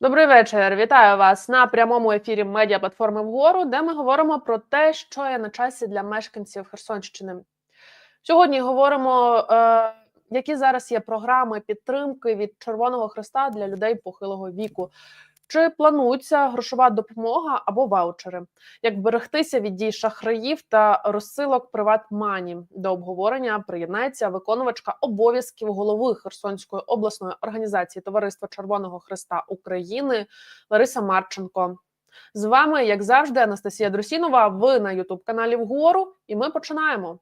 Добрий вечір. Вітаю вас на прямому ефірі медіаплатформи вгору, де ми говоримо про те, що є на часі для мешканців Херсонщини. Сьогодні говоримо, е, які зараз є програми підтримки від Червоного Хреста для людей похилого віку. Чи планується грошова допомога або ваучери? Як берегтися від дій шахраїв та розсилок приватмані? До обговорення приєднається виконувачка обов'язків голови Херсонської обласної організації Товариства Червоного Хреста України Лариса Марченко. З вами, як завжди, Анастасія Друсінова. Ви на Ютуб каналі Вгору, і ми починаємо.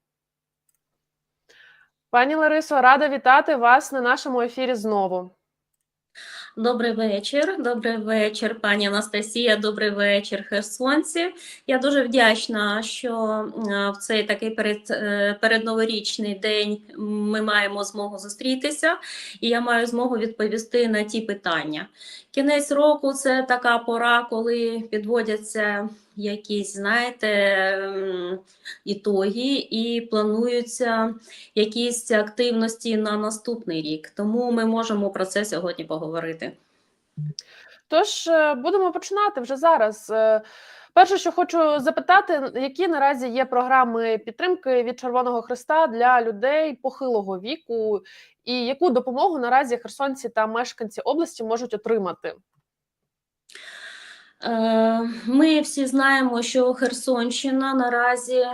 Пані Ларисо, рада вітати вас на нашому ефірі знову. Добрий вечір, добрий вечір, пані Анастасія. Добрий вечір, херсонці. Я дуже вдячна, що в цей такий перед, е, передноворічний день ми маємо змогу зустрітися, і я маю змогу відповісти на ті питання. Кінець року це така пора, коли підводяться якісь, знаєте, ітоги і плануються якісь активності на наступний рік. Тому ми можемо про це сьогодні поговорити. Тож е, будемо починати вже зараз. Е, Перше, що хочу запитати, які наразі є програми підтримки від Червоного Христа для людей похилого віку, і яку допомогу наразі херсонці та мешканці області можуть отримати? Е, Ми всі знаємо, що Херсонщина наразі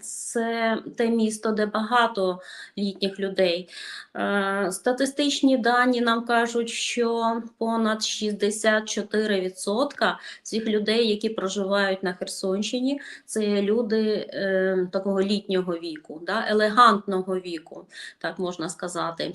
це те місто, де багато літніх людей. Е, Статистичні дані нам кажуть, що понад 64% цих людей, які проживають на Херсонщині, це люди е, такого літнього віку, да, елегантного віку, так можна сказати.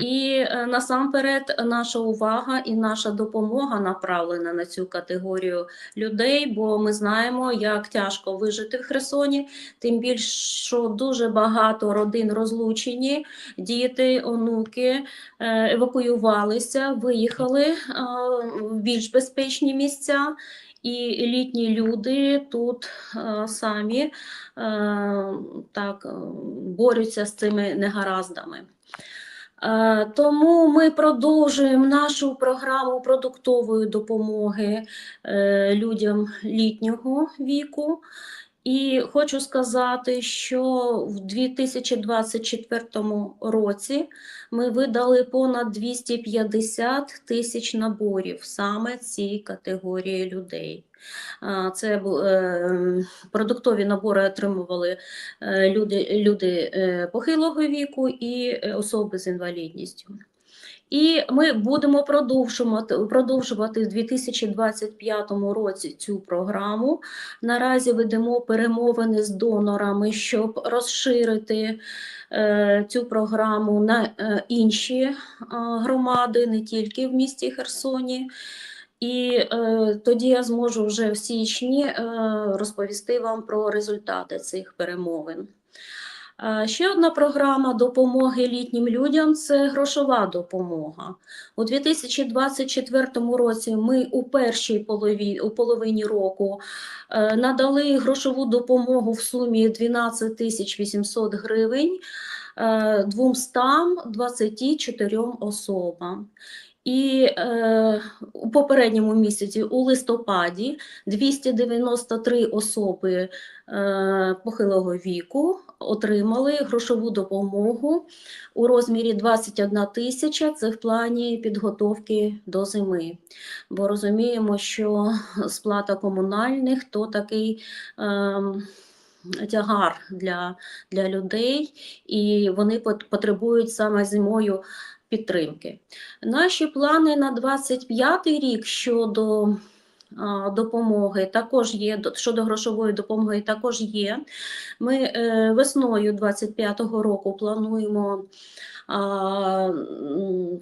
І е, насамперед наша увага і наша допомога направлена на цю категорію людей, бо ми знаємо, як тяжко вижити в Херсоні, тим більше, що дуже багато родин розлучені, діти, онуки е, евакуювалися, виїхали е, в більш безпечні місця. І літні люди тут е, самі е, так е, борються з цими негараздами. Е, Тому ми продовжуємо нашу програму продуктової допомоги е, людям літнього віку. І хочу сказати, що в 2024 році ми видали понад 250 тисяч наборів саме цій категорії людей. Це е, продуктові набори отримували е, люди, люди е, похилого віку і особи з інвалідністю. І ми будемо продовжувати, продовжувати в 2025 році цю програму. Наразі ведемо перемовини з донорами, щоб розширити е, цю програму на е, інші е, громади, не тільки в місті Херсоні. І е, тоді я зможу вже в січні е, розповісти вам про результати цих перемовин. Е, Ще одна програма допомоги літнім людям це грошова допомога. У 2024 році ми у першій полові, у половині року е, надали грошову допомогу в сумі 12 тисяч 800 гривень е, 224 особам. І е, у попередньому місяці, у листопаді, 293 особи е, похилого віку отримали грошову допомогу у розмірі 21 тисяча. Це в плані підготовки до зими. Бо розуміємо, що сплата комунальних то такий. Е, Тягар для, для людей, і вони потребують саме зимою підтримки. Наші плани на 25 рік щодо допомоги також є, щодо грошової допомоги також є. Ми е, весною 25-го року плануємо.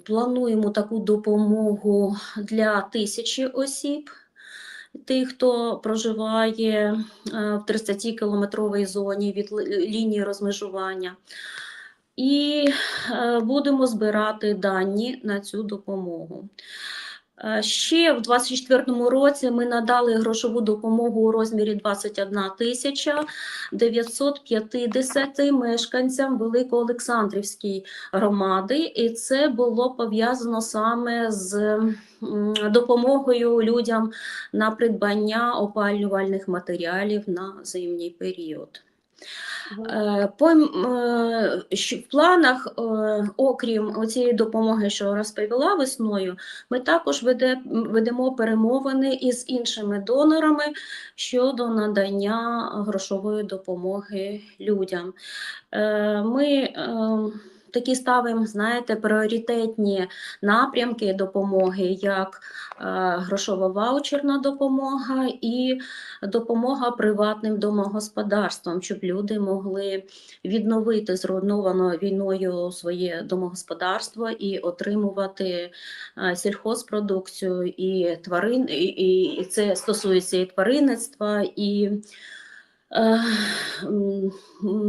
Плануємо таку допомогу для тисячі осіб, тих, хто проживає е, в 30-кілометровій зоні від лінії розмежування. І е, будемо збирати дані на цю допомогу. Е, Ще в 2024 році ми надали грошову допомогу у розмірі 21 тисяча 950 мешканцям Великоолександрівської громади, і це було пов'язано саме з допомогою людям на придбання опалювальних матеріалів на зимній період. Е, По, е, в планах, е, окрім цієї допомоги, що розповіла весною, ми також ведемо перемовини із іншими донорами щодо надання грошової допомоги людям. Ми е, такі ставимо, знаєте, пріоритетні напрямки допомоги, як е, грошова ваучерна допомога і допомога приватним домогосподарствам, щоб люди могли відновити зруйноване війною своє домогосподарство і отримувати е, сільхозпродукцію і тварин, і, і, це стосується і тваринництва, і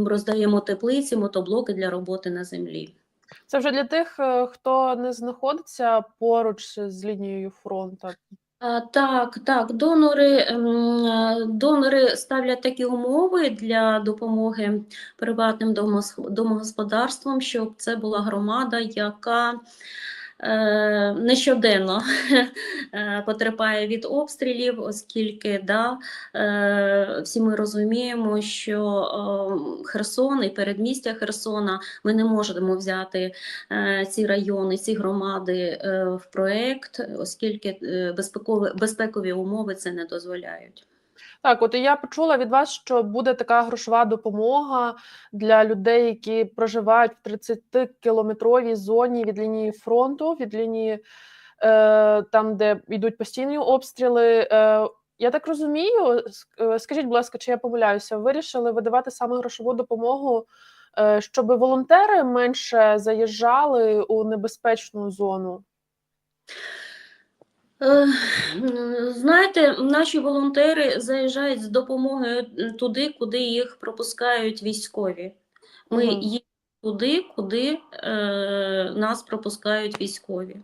роздаємо теплиці, мотоблоки для роботи на землі. Це вже для тих, е, хто не знаходиться поруч з лінією фронту. Так, так, донори, ем, донори ставлять такі умови для допомоги приватним домогосподарствам, щоб це була громада, яка е, нещоденно е, потерпає від обстрілів, оскільки да, е, всі ми розуміємо, що Херсон і передмістя Херсона ми не можемо взяти ці райони, ці громади в проект, оскільки безпекові, безпекові умови це не дозволяють. Так, от я почула від вас, що буде така грошова допомога для людей, які проживають в 30-кілометровій зоні від лінії фронту, від лінії е, там, де йдуть постійні обстріли. Е, я так розумію, е, скажіть, будь ласка, чи я помиляюся? Вирішили видавати саме грошову допомогу, е, щоб волонтери менше заїжджали у небезпечну зону? Е, Знаєте, наші волонтери заїжджають з допомогою туди, куди їх пропускають військові. Ми їдемо туди, куди е, нас пропускають військові.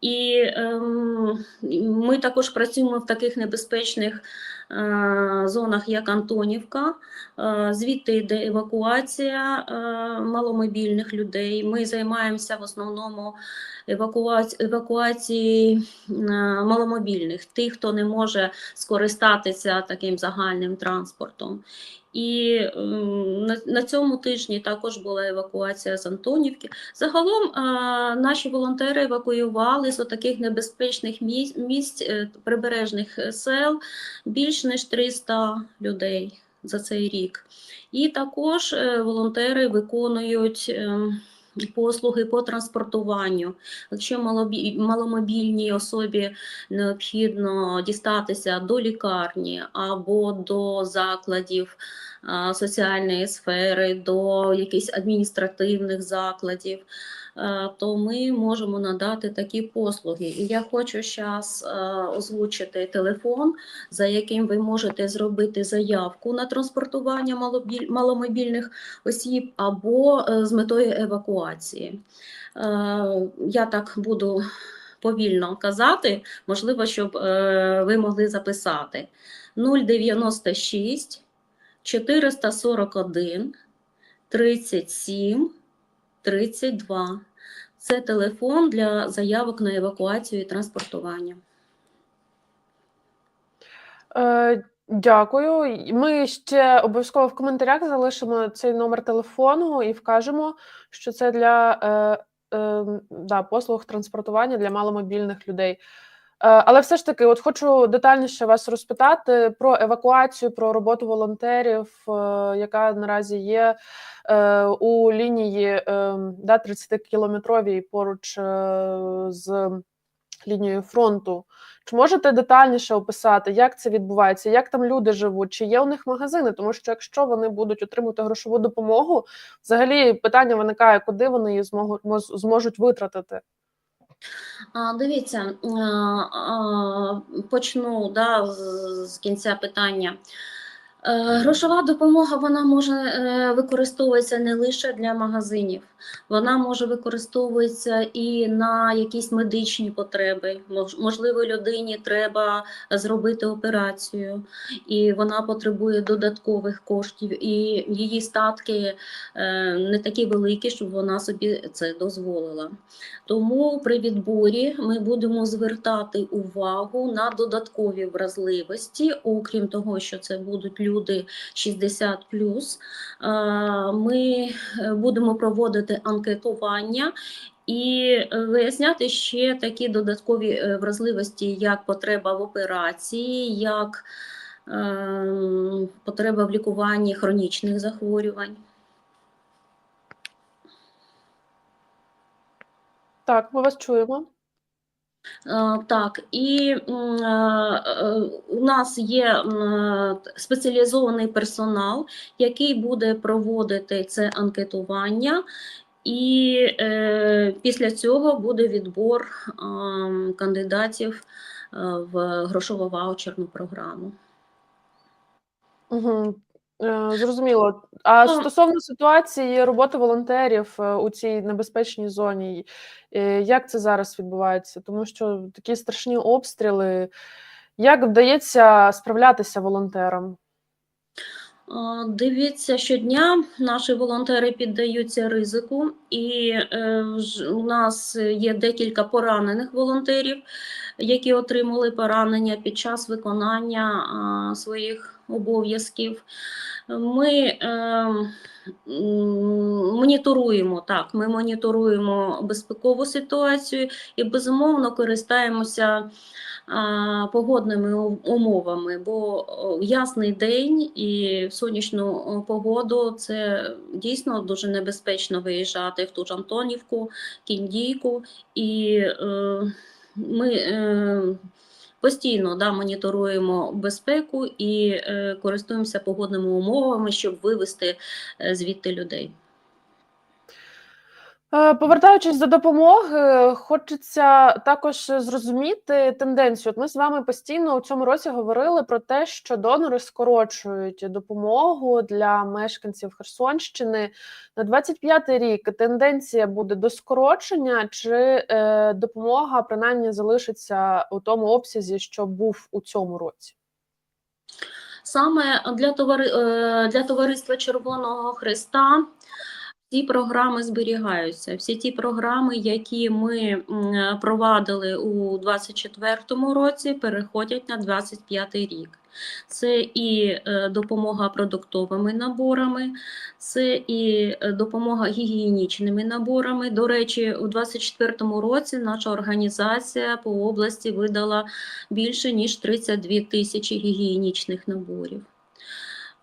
І ем, ми також працюємо в таких небезпечних е, зонах, як Антонівка. Е, звідти йде евакуація е, маломобільних людей. Ми займаємося в основному евакуаці- евакуації е, маломобільних, тих, хто не може скористатися таким загальним транспортом. І ем, на, на цьому тижні також була евакуація з Антонівки. Загалом е, наші волонтери евакуювали з таких небезпечних місць, місць е, прибережних е, сел більш ніж 300 людей за цей рік. І також е, волонтери виконують. Послуги по транспортуванню. Якщо маломобільній особі необхідно дістатися до лікарні або до закладів соціальної сфери, до якихось адміністративних закладів, то ми можемо надати такі послуги. І я хочу зараз озвучити телефон, за яким ви можете зробити заявку на транспортування маломобільних осіб або е, з метою евакуації. Е, Я так буду повільно казати, можливо, щоб е, ви могли записати 096 441 37 32. Це телефон для заявок на евакуацію і транспортування. Е, Дякую. Ми ще обов'язково в коментарях залишимо цей номер телефону і вкажемо, що це для е, е, да, послуг транспортування для маломобільних людей. Е, але все ж таки, от хочу детальніше вас розпитати про евакуацію, про роботу волонтерів, е, яка наразі є е, у лінії да, 30-кілометровій поруч е, з лінією фронту. Чи можете детальніше описати, як це відбувається, як там люди живуть, чи є у них магазини? Тому що якщо вони будуть отримувати грошову допомогу, взагалі питання виникає, куди вони її зможуть витратити. Дивіться, почну да, з кінця питання. Е, Грошова допомога вона може е, використовуватися не лише для магазинів, вона може використовуватися і на якісь медичні потреби. Можливо, людині треба зробити операцію, і вона потребує додаткових коштів, і її статки е, не такі великі, щоб вона собі це дозволила. Тому при відборі ми будемо звертати увагу на додаткові вразливості, окрім того, що це будуть люди 60 Ми е, будемо проводити анкетування. І е, виясняти ще такі додаткові е, вразливості, як потреба в операції, як ем, потреба в лікуванні хронічних захворювань. Так, ми вас чуємо. Е, Так, і е, е, у нас є спеціалізований персонал, який буде проводити це анкетування, і після цього буде відбор кандидатів в грошово-ваучерну програму. Зрозуміло. А Ну. стосовно ситуації роботи волонтерів е, у цій небезпечній зоні, е, як це зараз відбувається? Тому що такі страшні обстріли. Як вдається справлятися волонтерам? Дивіться, щодня наші волонтери піддаються ризику, і е, у нас є декілька поранених волонтерів, які отримали поранення під час виконання своїх обов'язків. Ми е, моніторуємо так, ми моніторуємо безпекову ситуацію і безумовно користаємося а, погодними умовами, бо ясний день і сонячну погоду це дійсно дуже небезпечно виїжджати в ту ж Антонівку, Кіндійку, і е, ми е, постійно да, моніторуємо безпеку і е, користуємося погодними умовами, щоб вивести е, звідти людей. Е, Повертаючись до допомоги, хочеться також зрозуміти тенденцію. От ми з вами постійно у цьому році говорили про те, що донори скорочують допомогу для мешканців Херсонщини. На 25-й рік тенденція буде до скорочення, чи е, допомога принаймні залишиться у тому обсязі, що був у цьому році? Саме для, товари, е, для Товариства Червоного Христа ці програми зберігаються. Всі ті програми, які ми провадили у 2024 році, переходять на 2025 рік. Це і е, допомога продуктовими наборами, це і е, допомога гігієнічними наборами. До речі, у 2024 році наша організація по області видала більше ніж 32 тисячі гігієнічних наборів.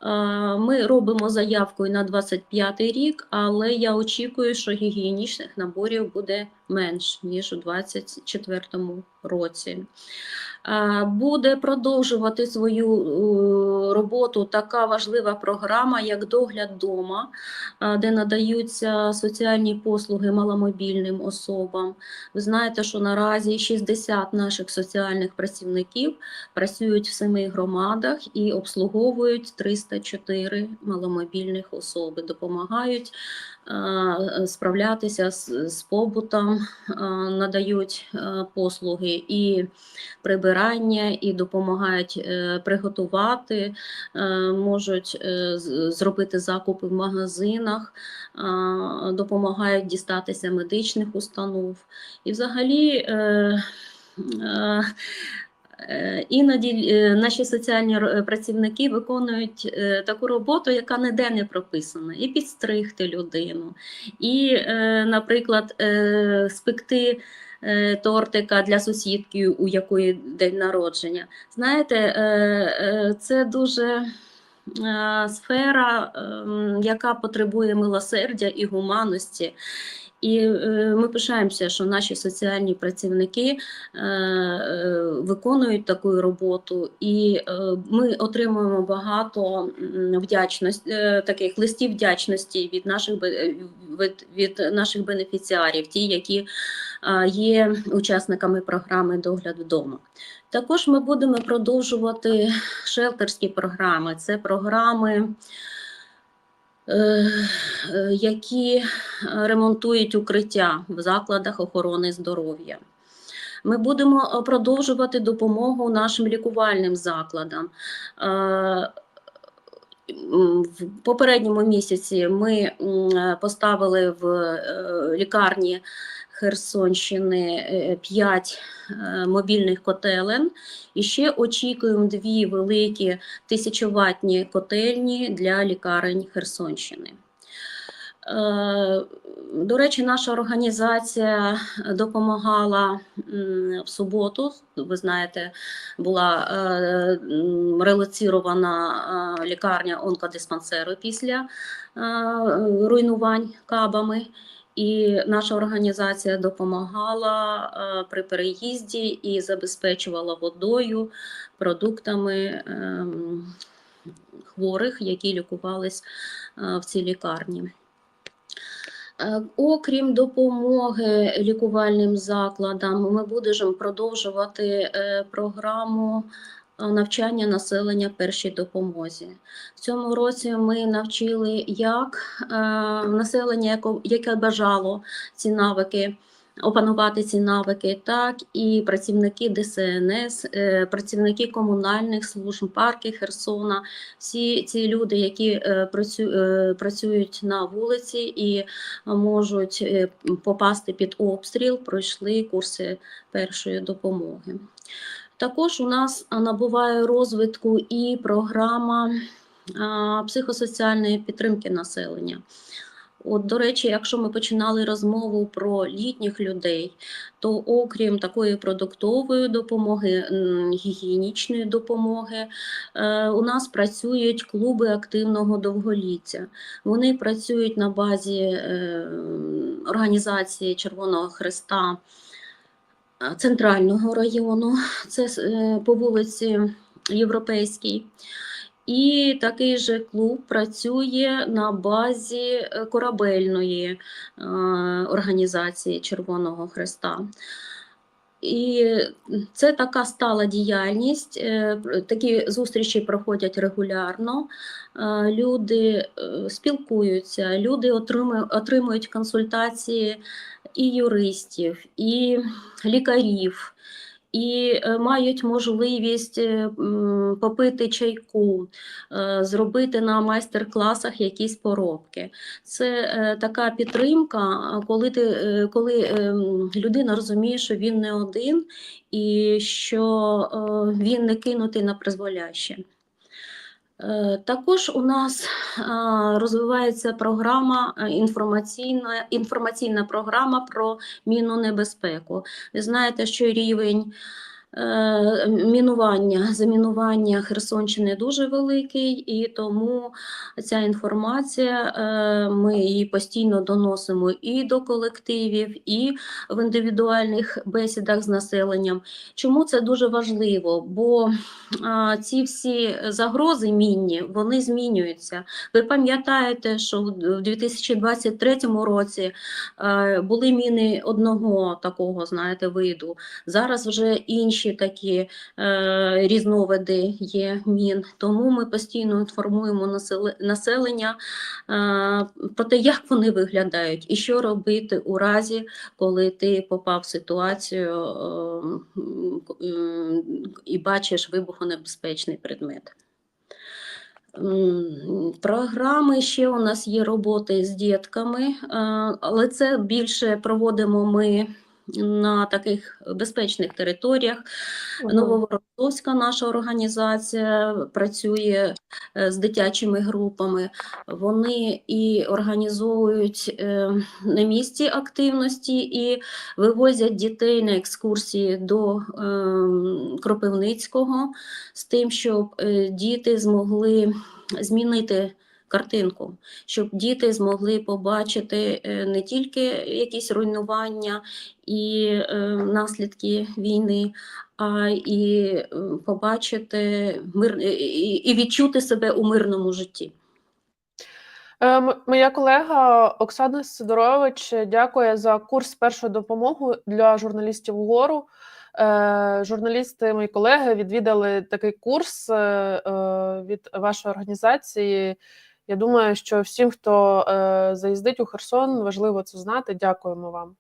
Е, Ми робимо заявку на 25 рік, але я очікую, що гігієнічних наборів буде менш ніж у 2024 році. Буде продовжувати свою е, роботу така важлива програма, як догляд дома, де надаються соціальні послуги маломобільним особам. Ви знаєте, що наразі 60 наших соціальних працівників працюють в семи громадах і обслуговують 304 маломобільних особи, допомагають справлятися з, з побутом, надають послуги і прибирання, і допомагають е, приготувати, е, можуть е, зробити закупи в магазинах, допомагають дістатися медичних установ. І взагалі. Е, е, Е, Іноді е, наші соціальні працівники виконують е, таку роботу, яка ніде не прописана, і підстригти людину, і, е, наприклад, е, спекти е, тортика для сусідки, у якої день народження. Знаєте, е, е, це дуже е, сфера, ем, яка потребує милосердя і гуманності. І е, ми пишаємося, що наші соціальні працівники е, е, виконують таку роботу, і ми отримуємо багато вдячності, таких листів вдячності від наших від, від наших бенефіціарів, ті, які є учасниками програми догляд вдома. Також ми будемо продовжувати шелтерські програми. Це програми, які ремонтують укриття в закладах охорони здоров'я. Ми будемо е, продовжувати допомогу нашим лікувальним закладам. Е, В попередньому місяці ми поставили в е, лікарні Херсонщини 5 мобільних котелень і ще очікуємо дві великі тисячоватні котельні для лікарень Херсонщини. Е, До речі, наша організація допомагала в суботу. Ви знаєте, була е, релоцірована е, лікарня онкодиспансеру після руйнувань кабами. І наша організація допомагала при переїзді і забезпечувала водою, продуктами ем, хворих, які лікувались в цій лікарні. Е, Окрім допомоги лікувальним закладам, ми будемо продовжувати е, програму е, навчання населення першій допомозі. В цьому році ми навчили як населення, яке бажало ці навики. Опанувати ці навики, так і працівники ДСНС, е, працівники комунальних служб, парки Херсона, всі ці люди, які е, е, працюють на вулиці і можуть попасти під обстріл, пройшли курси першої допомоги. Також у нас набуває розвитку і програма психосоціальної підтримки населення. От, до речі, якщо ми починали розмову про літніх людей, то окрім такої продуктової допомоги, гігієнічної допомоги, е, у нас працюють клуби активного довголіття. Вони працюють на базі е, організації Червоного Христа е, центрального району, це по вулиці Європейській. І такий же клуб працює на базі е, корабельної е, організації Червоного Христа. І це така стала діяльність. е, Такі зустрічі проходять регулярно. Люди спілкуються, люди отримують консультації і юристів, і лікарів, і е, мають можливість е, попити чайку, е, зробити на майстер-класах якісь поробки. Це така підтримка, коли, ти, коли людина розуміє, що він не один і що він не кинутий на призволяще. Е, Також у нас розвивається програма е, інформаційна, інформаційна програма про мінну небезпеку. Ви знаєте, що рівень мінування, замінування Херсонщини дуже великий, і тому ця інформація е, ми її постійно доносимо і до колективів, і в індивідуальних бесідах з населенням. Чому це дуже важливо? Бо ці всі загрози мінні вони змінюються. Ви пам'ятаєте, що в 2023 році е, були міни одного такого, знаєте, виду. Зараз вже інші такі е, різновиди є мін. Тому ми постійно інформуємо населення е, про те, як вони виглядають, і що робити у разі, коли ти попав в ситуацію е, м, і бачиш вибухонебезпечний предмет. Програми ще у нас є роботи з дітками, е, але це більше проводимо ми на таких безпечних територіях. Мгм. Нововоронцовська наша організація працює е, з дитячими групами. Вони і організовують е, на місці активності і вивозять дітей на екскурсії до ем, Кропивницького з тим, щоб е, діти змогли змінити картинку, щоб діти змогли побачити е, не тільки якісь руйнування і е, наслідки війни, а і е, побачити мир і відчути себе у мирному житті. Моя колега Оксана Сидорович дякує за курс першої допомоги для журналістів угору. Е, Журналісти, мої колеги, відвідали такий курс від вашої організації. Я думаю, що всім, хто е, заїздить у Херсон, важливо це знати. Дякуємо вам.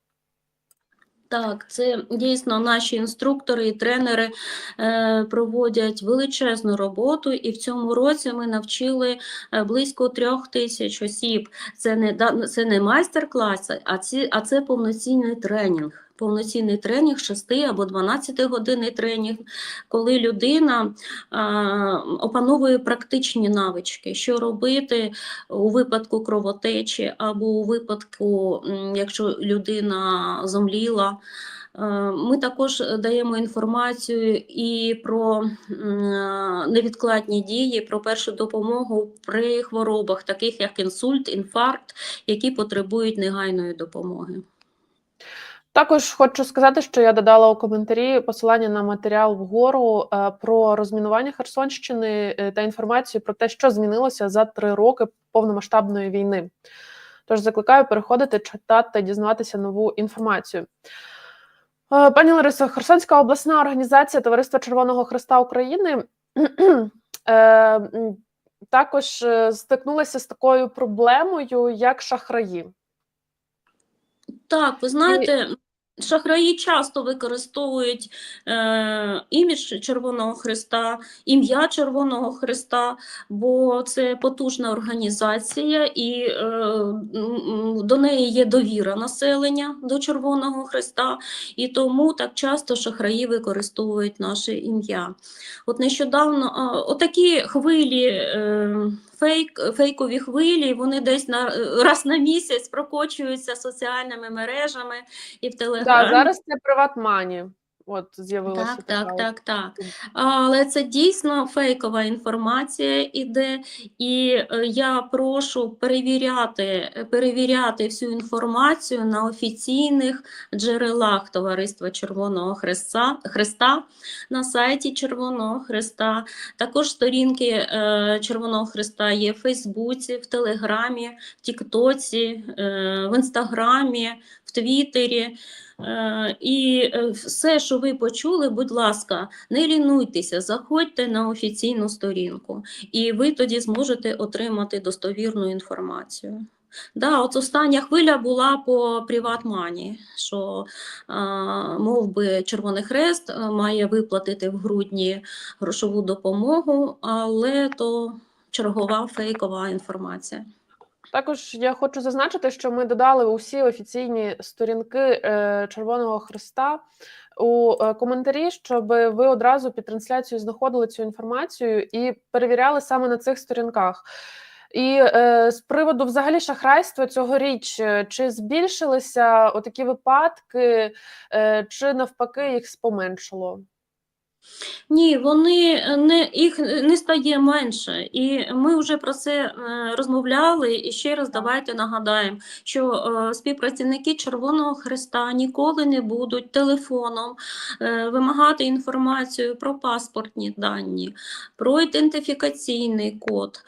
Так, це дійсно наші інструктори і тренери е, проводять величезну роботу, і в цьому році ми навчили е, близько трьох тисяч осіб. Це не це не майстер-клас, а ці, а це повноцінний тренінг. Повноцінний тренінг, 6 або 12 годинний тренінг, коли людина опановує практичні навички, що робити у випадку кровотечі, або у випадку, якщо людина зомліла. Е, Ми також даємо інформацію і про невідкладні дії, про першу допомогу при хворобах, таких як інсульт, інфаркт, які потребують негайної допомоги. Також хочу сказати, що я додала у коментарі посилання на матеріал вгору е, про розмінування Херсонщини е, та інформацію про те, що змінилося за три роки повномасштабної війни. Тож закликаю переходити, читати, дізнаватися нову інформацію. Е, Пані Ларисо, Херсонська обласна організація Товариства Червоного Христа України також стикнулася з такою проблемою, як шахраї. Так, ви знаєте, шахраї часто використовують е, імідж Червоного Христа, ім'я Червоного Христа, бо це потужна організація, і е, до неї є довіра населення до Червоного Христа, і тому так часто шахраї використовують наше ім'я. От нещодавно а, отакі хвилі. Е, Фейк, фейкові хвилі, вони десь на раз на місяць прокочуються соціальними мережами і в телеграмі. Так, зараз це приватмані. От з'явилося. Так, така так, так, так. Але це дійсно фейкова інформація іде, і е, я прошу перевіряти, перевіряти всю інформацію на офіційних джерелах Товариства Червоного Хреста, Хреста на сайті Червоного Хреста. Також сторінки е, Червоного Хреста є в Фейсбуці, в Телеграмі, в Тіктоці, е, в Інстаграмі, Твіттері. Е, І е, все, що ви почули, будь ласка, не лінуйтеся, заходьте на офіційну сторінку, і ви тоді зможете отримати достовірну інформацію. Да, от остання хвиля була по Приватмані, що а, мов би Червоний Хрест має виплатити в грудні грошову допомогу, але то чергова фейкова інформація. Також я хочу зазначити, що ми додали усі офіційні сторінки е, Червоного Христа у е, коментарі, щоб ви одразу під трансляцією знаходили цю інформацію і перевіряли саме на цих сторінках. І е, з приводу взагалі шахрайства цьогоріч, е, чи збільшилися отакі випадки, е, чи навпаки їх споменшило? Ні, вони е, не їх не стає менше, і ми вже про це е, розмовляли. І ще раз давайте нагадаємо, що е, співпрацівники Червоного Хреста ніколи не будуть телефоном вимагати інформацію про паспортні дані, про ідентифікаційний код,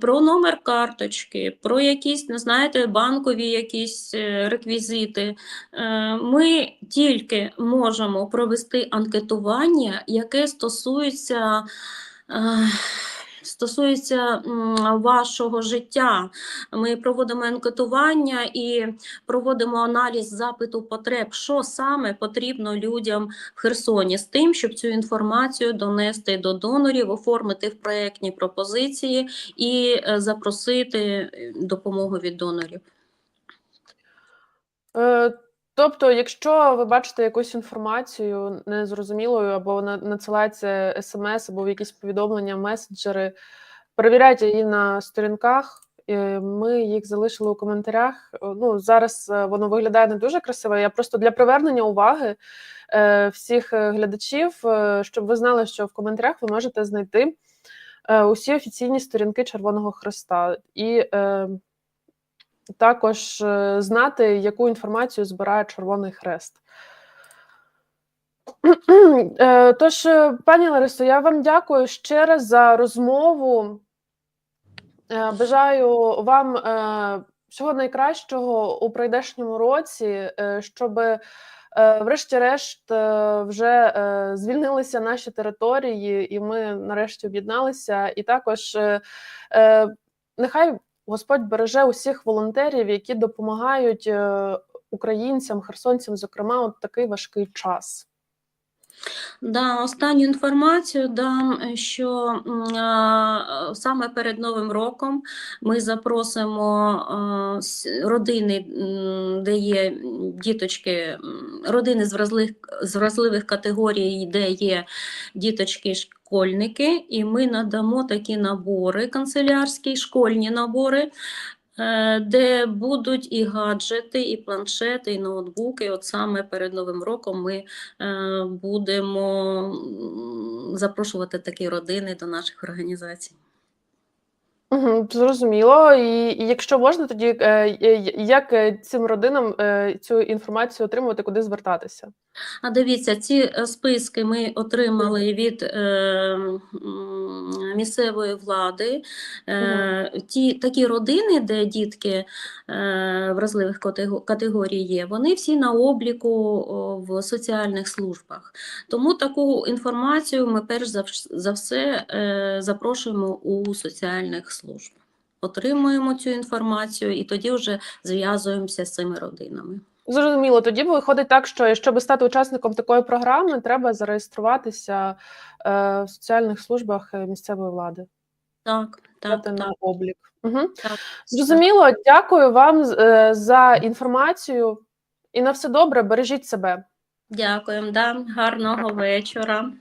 про номер карточки, про якісь, не знаєте, банкові якісь реквізити. Ми тільки можемо провести анкетування, яке стосується. е, Стосується вашого життя, ми проводимо анкетування і проводимо аналіз запиту потреб, що саме потрібно людям в Херсоні з тим, щоб цю інформацію донести до донорів, оформити в проєктні пропозиції і е, запросити е, допомогу від донорів. Тобто, якщо ви бачите якусь інформацію незрозумілою, або на- надсилається смс, або якісь повідомлення, меседжери, перевіряйте її на сторінках. Ми їх залишили у коментарях. Ну, зараз е, воно виглядає не дуже красиво. Я просто для привернення уваги е, всіх е, глядачів, щоб ви знали, що в коментарях ви можете знайти усі офіційні сторінки Червоного Хреста. І також е, знати, яку інформацію збирає Червоний Хрест. Е, Тож, е, пані Ларисо, я вам дякую ще раз за розмову. Бажаю вам всього найкращого у прийдешньому році, щоб врешті-решт вже звільнилися наші території, і ми нарешті об'єдналися. І також нехай Господь береже усіх волонтерів, які допомагають е, українцям, херсонцям, зокрема, у такий важкий час. Да, останню інформацію дам, е, що а, саме перед Новим роком ми запросимо а, родини, де є діточки, родини з вразливих, з вразливих категорій, де є діточки-школьники, і ми надамо такі набори, канцелярські, школьні набори. е, Де будуть і гаджети, і планшети, і ноутбуки. От саме перед Новим роком ми е, будемо запрошувати такі родини до наших організацій. Зрозуміло. І, і якщо можна, тоді е, як цим родинам цю інформацію отримувати, куди звертатися? А дивіться, ці е, списки ми отримали від е, місцевої влади. Е, ті, такі родини, де дітки е, вразливих категорій є, вони всі на обліку в соціальних службах. Тому таку інформацію ми перш за, за все е, запрошуємо у соціальних служб. Отримуємо цю інформацію і тоді вже зв'язуємося з цими родинами. Зрозуміло, тоді виходить так, що щоб стати учасником такої програми, треба зареєструватися е, в соціальних службах е, місцевої влади, Так, так, так. на облік. Угу. Так. Зрозуміло, дякую вам е, за інформацію і на все добре, бережіть себе. Дякуємо, да. гарного вечора.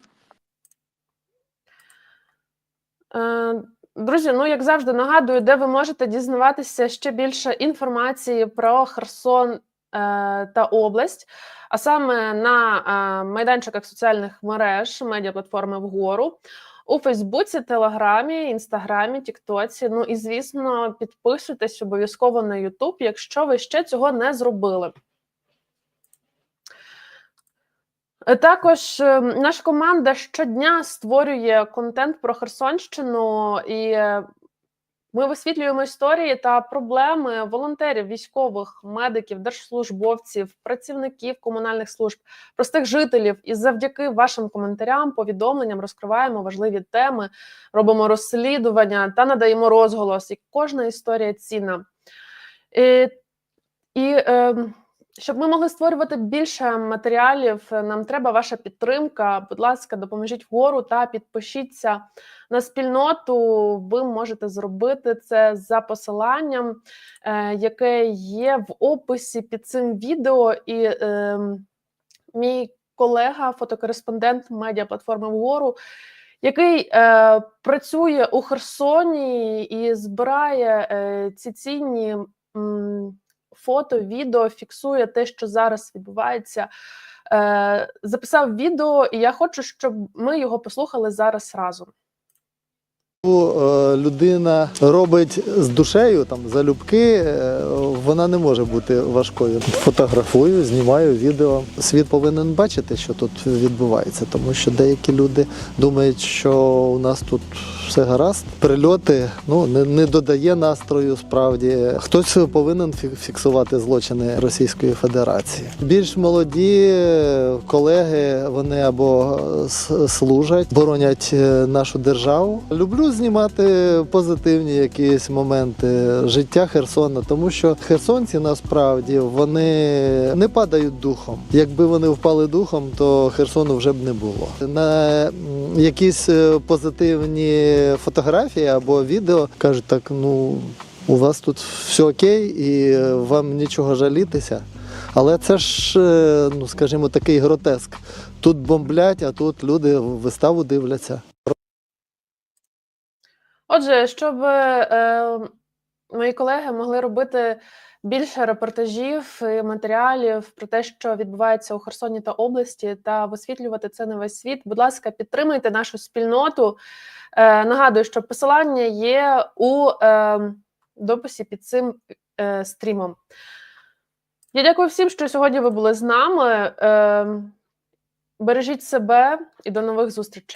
Друзі, ну як завжди нагадую, де ви можете дізнаватися ще більше інформації про Херсон та область, а саме на е, майданчиках соціальних мереж медіаплатформи вгору. У Фейсбуці, Телеграмі, Інстаграмі, Тіктоці. Ну і звісно, підписуйтесь обов'язково на Ютуб, якщо ви ще цього не зробили. Е, Також е, наша команда щодня створює контент про Херсонщину, і е, ми висвітлюємо історії та проблеми волонтерів, військових, медиків, держслужбовців, працівників комунальних служб, простих жителів. І завдяки вашим коментарям, повідомленням розкриваємо важливі теми, робимо розслідування та надаємо розголос. І кожна історія цінна. І, і е, щоб ми могли створювати більше матеріалів, нам треба ваша підтримка. Будь ласка, допоможіть вгору та підпишіться на спільноту. Ви можете зробити це за посиланням, е, яке є в описі під цим відео. І е, мій колега, фотокореспондент медіаплатформи вгору, який е, працює у Херсоні і збирає е, ці цінні. Фото, відео, фіксує те, що зараз відбувається. Е, записав відео, і я хочу, щоб ми його послухали зараз разом. Е, людина робить з душею, там залюбки, е, вона не може бути важкою. Фотографую, знімаю відео. Світ повинен бачити, що тут відбувається, тому що деякі люди думають, що у нас тут все гаразд. Прильоти ну не, не додає настрою. Справді хтось повинен фіксувати злочини Російської Федерації. Більш молоді е, колеги вони або служать, боронять нашу державу. Люблю знімати позитивні якісь моменти життя Херсона, тому що херсонці насправді вони не падають духом. Якби вони впали духом, то Херсону вже б не було. На якісь е, позитивні фотографії або відео кажуть так: ну у вас тут все окей, і вам нічого жалітися. Але це ж, е, ну скажімо, такий гротеск. Тут бомблять, а тут люди виставу дивляться. Отже, щоб е, мої колеги могли робити більше репортажів і матеріалів про те, що відбувається у Херсоні та області, та висвітлювати це на весь світ. Будь ласка, підтримуйте нашу спільноту. Е, нагадую, що посилання є у е, дописі під цим е, стрімом. Я дякую всім, що сьогодні ви були з нами. Е, бережіть себе і до нових зустрічей.